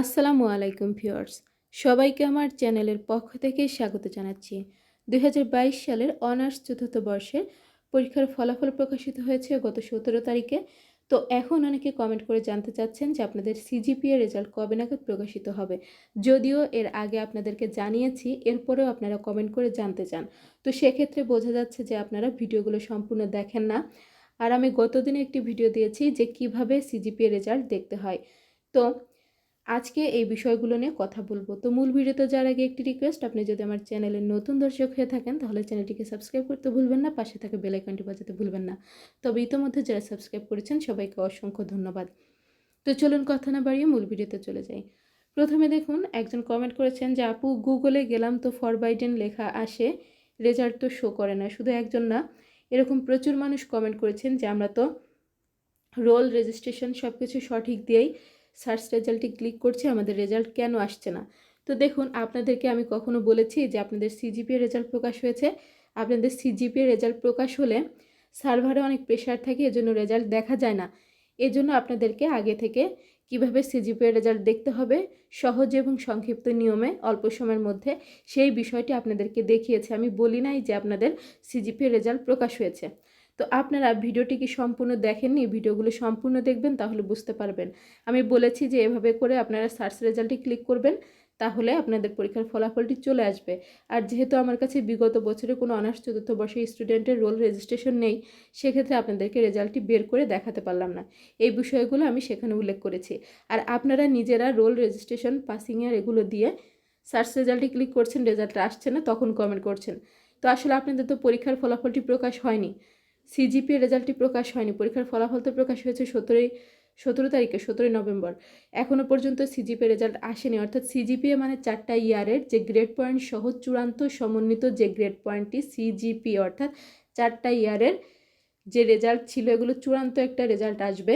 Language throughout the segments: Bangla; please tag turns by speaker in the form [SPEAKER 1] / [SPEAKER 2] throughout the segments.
[SPEAKER 1] আসসালামু আলাইকুম ভিউয়ার্স। সবাইকে আমার চ্যানেলের পক্ষ থেকে স্বাগত জানাচ্ছি। দু হাজার বাইশ সালের অনার্স চতুর্থ বর্ষের পরীক্ষার ফলাফল প্রকাশিত হয়েছে গত সতেরো তারিখে। তো এখন অনেকে কমেন্ট করে জানতে চাচ্ছেন যে আপনাদের সিজিপিএ রেজাল্ট কবে নাগাদ প্রকাশিত হবে। যদিও এর আগে আপনাদেরকে জানিয়েছি, এরপরেও আপনারা কমেন্ট করে জানতে চান। তো সেক্ষেত্রে বোঝা যাচ্ছে যে আপনারা ভিডিওগুলো সম্পূর্ণ দেখেন না। আর আমি গতদিনে একটি ভিডিও দিয়েছি যে কীভাবে সিজিপিএ রেজাল্ট দেখতে হয়। তো আজকে এই বিষয়গুলো নিয়ে কথা বলব। তো মূল ভিডিওতে যার আগে একটি রিকোয়েস্ট আপনি যদি আমার চ্যানেলের নতুন দর্শক হয়ে থাকেন, তাহলে চ্যানেলটিকে সাবস্ক্রাইব করতে ভুলবেন না, পাশে থাকা বেল আইকনটি বাজাতে ভুলবেন না। তবে ইতোমধ্যে যারা সাবস্ক্রাইব করেছেন, সবাইকে অসংখ্য ধন্যবাদ। তো চলুন কথা না বাড়িয়ে মূল ভিডিওতে চলে যাই। প্রথমে দেখুন, একজন কমেন্ট করেছেন যে, আপু গুগলে গেলাম তো ফরবাইডেন লেখা আসে রেজাল্ট তো শো করে না। শুধু একজন না, এরকম প্রচুর মানুষ কমেন্ট করেছেন যে, আমরা তো রোল রেজিস্ট্রেশন সব কিছু সঠিক দিয়েই সার্চ রেজাল্টে ক্লিক করছি, আমাদের রেজাল্ট কেন আসছে না? তো দেখুন, আপনাদেরকে আমি কখনো বলেছি যে আপনাদের সিজিপিএ রেজাল্ট প্রকাশ হয়েছে। আপনাদের সিজিপিএ রেজাল্ট প্রকাশ হলে সার্ভারে অনেক প্রেশার থাকে, এজন্য রেজাল্ট দেখা যায় না। এজন্য আপনাদেরকে আগে থেকে কীভাবে সিজিপিএ রেজাল্ট দেখতে হবে, সহজ এবং সংক্ষিপ্ত নিয়মে অল্প সময়ের মধ্যে সেই বিষয়টি আপনাদেরকে দেখিয়েছে। আমি বলি নাই যে আপনাদের সিজিপিএ রেজাল্ট প্রকাশ হয়েছে। তো আপনারা ভিডিওটি কি সম্পূর্ণ দেখেননি? ভিডিওগুলো সম্পূর্ণ দেখবেন, তাহলে বুঝতে পারবেন। আমি বলেছি যে এভাবে করে আপনারা সার্চ রেজাল্টে ক্লিক করবেন, তাহলে আপনাদের পরীক্ষার ফলাফলটি চলে আসবে। আর যেহেতু আমার কাছে বিগত বছরে কোনো অনার্স চতুর্থ বর্ষের স্টুডেন্টের রোল রেজিস্ট্রেশন নেই, সেক্ষেত্রে আপনাদেরকে রেজাল্টটি বের করে দেখাতে পারলাম না। এই বিষয়গুলো আমি সেখানে উল্লেখ করেছি। আর আপনারা নিজেরা রোল রেজিস্ট্রেশন পাসিংয়ের এগুলো দিয়ে সার্চ রেজাল্টে ক্লিক করছেন রেজাল্টটা আসছে না, তখন কমেন্ট করছেন। তো আসলে আপনাদের তো পরীক্ষার ফলাফলটি প্রকাশ হয়নি। সিজিপিএ রেজাল্টটি প্রকাশ হয়নি। পরীক্ষার ফলাফল তো প্রকাশ হয়েছে সতেরোই, সতেরো তারিখে, সতেরোই নভেম্বর। এখনও পর্যন্ত সিজিপিএ রেজাল্ট আসেনি। অর্থাৎ সিজিপিএ মানে চারটা ইয়ারের যে গ্রেড পয়েন্ট সহ চূড়ান্ত সমন্বিত যে গ্রেড পয়েন্টটি সিজিপি, অর্থাৎ চারটা ইয়ারের যে রেজাল্ট ছিল, এগুলো চূড়ান্ত একটা রেজাল্ট আসবে।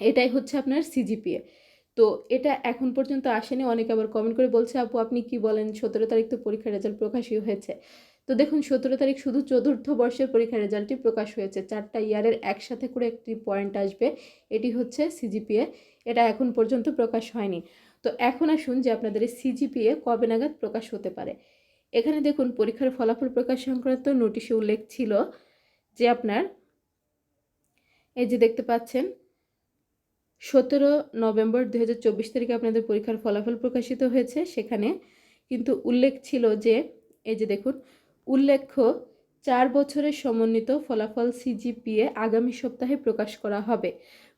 [SPEAKER 1] এটাই হচ্ছে আপনার সিজিপিএ তো এটা এখন পর্যন্ত আসেনি। অনেকে আবার কমেন্ট করে বলছে, আপু, আপনি কি বলেন? সতেরো তারিখ তো পরীক্ষার রেজাল্ট প্রকাশই হয়েছে। তো দেখুন, সতেরো তারিখ শুধু চতুর্থ বর্ষের পরীক্ষার রেজাল্টটি প্রকাশ হয়েছে। চারটা ইয়ারের একসাথে করে একটি পয়েন্ট আসবে। এটি হচ্ছে সিজিপিএ এটা এখন পর্যন্ত প্রকাশ হয়নি। তো এখন আসুন যে আপনাদের সিজিপিএ কবে নাগাদ প্রকাশ হতে পারে। এখানে দেখুন, পরীক্ষার ফলাফল প্রকাশ সংক্রান্ত নোটিশে উল্লেখ ছিল যে আপনার এই যে দেখতে পাচ্ছেন, সতেরো নভেম্বর দু হাজার চব্বিশ তারিখে আপনাদের পরীক্ষার ফলাফল প্রকাশিত হয়েছে সেখানে। কিন্তু উল্লেখ ছিল যে, এই যে দেখুন উল্লেখ্য, চার বছরের সমন্বিত ফলাফল সিজিপিএ আগামী সপ্তাহে প্রকাশ করা হবে।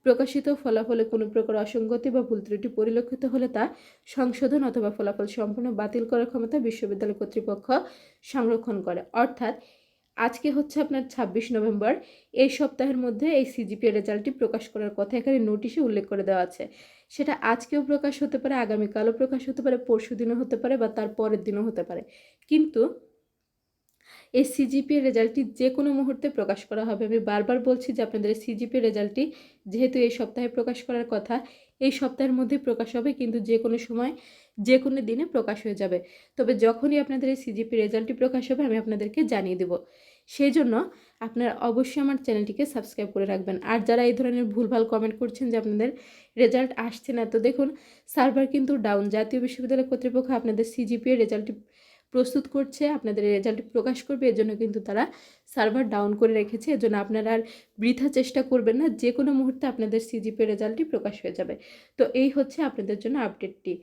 [SPEAKER 1] প্রকাশিত ফলাফলে কোনো প্রকার অসঙ্গতি বা ভুল ত্রুটি পরিলক্ষিত হলে তা সংশোধন অথবা ফলাফল সম্পূর্ণ বাতিল করার ক্ষমতা বিশ্ববিদ্যালয় কর্তৃপক্ষ সংরক্ষণ করে। অর্থাৎ, আজকে হচ্ছে আপনার ছাব্বিশ নভেম্বর। এই সপ্তাহের মধ্যে এই সিজিপিএ রেজাল্টটি প্রকাশ করার কথা এখানে নোটিশে উল্লেখ করে দেওয়া আছে। সেটা আজকেও প্রকাশ হতে পারে, আগামীকালও প্রকাশ হতে পারে, পরশু দিনও হতে পারে বা তার পরের দিনও হতে পারে। কিন্তু এই সিজিপিএ রেজাল্টটি যে কোনো মুহূর্তে প্রকাশ করা হবে। আমি বারবার বলছি যে আপনাদের এই সিজিপিএ রেজাল্টটি যেহেতু এই সপ্তাহে প্রকাশ করার কথা, এই সপ্তাহের মধ্যে প্রকাশ হবে কিন্তু যে কোনো সময় যে কোনো দিনে প্রকাশ হয়ে যাবে। তবে যখনই আপনাদের এই সিজিপি রেজাল্টটি প্রকাশ হবে, আমি আপনাদেরকে জানিয়ে দেব। সেই জন্য আপনারা অবশ্যই আমার চ্যানেলটিকে সাবস্ক্রাইব করে রাখবেন। আর যারা এই ধরনের ভুলভাল কমেন্ট করছেন যে আপনাদের রেজাল্ট আসছে না, তো দেখুন সার্ভার কিন্তু ডাউন জাতীয় বিশ্ববিদ্যালয় কর্তৃপক্ষ আপনাদের সিজিপিএ রেজাল্টটি প্রস্তুত করছে, আপনাদের রেজাল্ট প্রকাশ করবে, এর জন্য কিন্তু তারা সার্ভার ডাউন করে রেখেছে এজন্য আপনারা আর বৃথা চেষ্টা করবেন না যে কোনো মুহূর্তে আপনাদের সিজিপি রেজাল্টটি প্রকাশ হয়ে যাবে। তো এই হচ্ছে আপনাদের জন্য আপডেটটি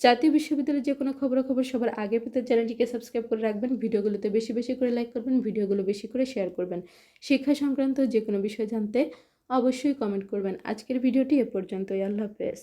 [SPEAKER 1] জাতীয় বিশ্ববিদ্যালয়ের যে কোনো খবরাখবর সবার আগে পেতে চ্যানেলটিকে সাবস্ক্রাইব করে রাখবেন, ভিডিওগুলোতে বেশি বেশি করে লাইক করবেন, ভিডিওগুলো বেশি করে শেয়ার করবেন। শিক্ষা সংক্রান্ত যে কোনো বিষয় জানতে অবশ্যই কমেন্ট করবেন। আজকের ভিডিওটি এ পর্যন্তই, আল্লাহ হাফেজ।